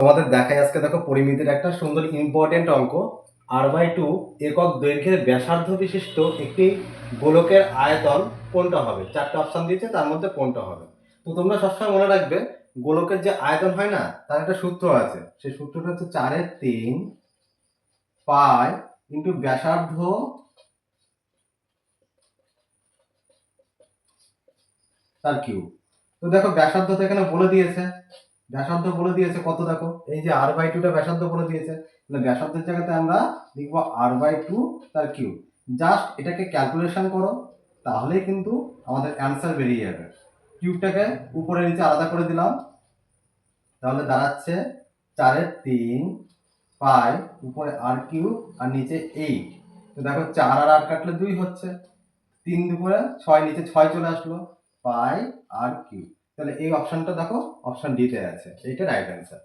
তোমাদের দেখায় আজকে দেখো পরিমিতির একটা সুন্দর ইম্পর্টেন্ট অঙ্ক। আর বাই টু একক দৈর্ঘ্যের ব্যাসার্ধ বিশিষ্ট একটি গোলকের আয়তন কোনটা হবে? চারটে অপশন দিয়েছে, তার মধ্যে কোনটা হবে? তো তোমরা সবসময় মনে রাখবে, গোলকের যে আয়তন হয় না, তার একটা সূত্র আছে। সেই সূত্রটা হচ্ছে চারের তিন পাই ইন্টু ব্যাসার্ধ তার কিউব। তো দেখো ব্যাসার্ধ তো এখানে বলে দিয়েছে। ব্যাসার্ধ বলে দিয়েছে, কত দেখো? এই যে আর বাই টুটা ব্যাসার্ধ বলে দিয়েছে, তাহলে ব্যাসার্ধের জায়গাতে আমরা লিখব আর বাই টু তার কিউব জাস্ট এটাকে ক্যালকুলেশন করো, তাহলেই কিন্তু আমাদের অ্যান্সার বেরিয়ে যাবে। কিউবটাকে উপরে নিচে আলাদা করে দিলাম, তাহলে দাঁড়াচ্ছে চারের তিন পাই উপরে আর কিউব আর নিচে এইট তো দেখো চার আর আট কাটলে দুই হচ্ছে, তিন দুপুরে ছয়, নিচে ছয় চলে আসলো, পাই আর কিউব তাহলে এই অপশনটা দেখো অপশন ডিতে আছে। এইটা রাইট অ্যান্সার